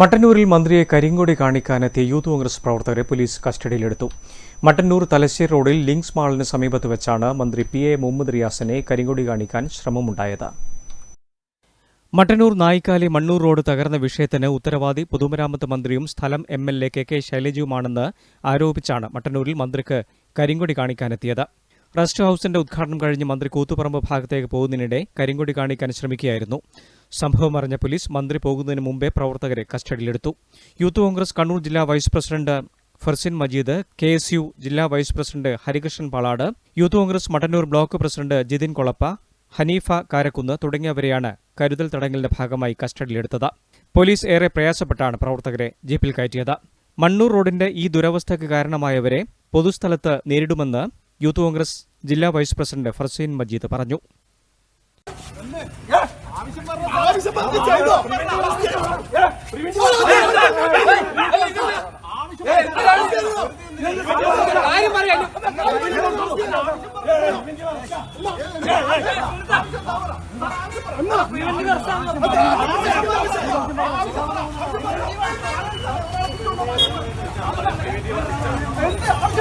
മട്ടന്നൂരിൽ മന്ത്രിയെ കരിങ്കൊടി കാണിക്കാനെത്തിയ യൂത്ത് കോൺഗ്രസ് പ്രവർത്തകരെ പോലീസ് കസ്റ്റഡിയിലെടുത്തു. മട്ടന്നൂർ തലശ്ശേരി റോഡിൽ ലിങ്ക്സ് മാളിന് സമീപത്ത് വെച്ചാണ് മന്ത്രി പി എ മുഹമ്മദ് റിയാസിനെ കരിങ്കൊടി കാണിക്കാൻ ശ്രമമുണ്ടായത്. മട്ടന്നൂർ നായിക്കാലി മണ്ണൂർ റോഡ് തകർന്ന വിഷയത്തിന് ഉത്തരവാദി പൊതുമരാമത്ത് മന്ത്രിയും സ്ഥലം M L A K K ശൈലജയുമാണെന്ന് ആരോപിച്ചാണ് മട്ടന്നൂരിൽ മന്ത്രിക്ക് കരിങ്കൊടി കാണിക്കാനെത്തിയത്. റെസ്റ്റ് ഹൌസിന്റെ ഉദ്ഘാടനം കഴിഞ്ഞ് മന്ത്രി കൂത്തുപറമ്പ് ഭാഗത്തേക്ക് പോകുന്നതിനിടെ കരിങ്കൊടി കാണിക്കാൻ ശ്രമിക്കുകയായിരുന്നു സംഭവം അറിഞ്ഞ പോലീസ് മന്ത്രി പോകുന്നതിന് മുമ്പേ പ്രവർത്തകരെ കസ്റ്റഡിയിലെടുത്തു. യൂത്ത് കോൺഗ്രസ് കണ്ണൂർ ജില്ലാ vice president Farsin Majeed K S U ജില്ലാ vice president Harikrishnan Palad youth Congress Mattannur block president Jithin Kolappa Haneefa Karakkunnu തുടങ്ങിയവരെയാണ് കരുതൽ തടങ്കലിന്റെ ഭാഗമായി കസ്റ്റഡിയിലെടുത്തത്. പോലീസ് ഏറെ പ്രയാസപ്പെട്ടാണ് പ്രവർത്തകരെ ജീപ്പിൽ കയറ്റിയത്. മണ്ണൂർ റോഡിന്റെ ഈ ദുരവസ്ഥയ്ക്ക് കാരണമായവരെ പൊതുസ്ഥലത്ത് നേരിടുമെന്ന് യൂത്ത് കോൺഗ്രസ് ജില്ലാ വൈസ് പ്രസിഡന്റ് ഫർസീൻ മജീദ് പറഞ്ഞു.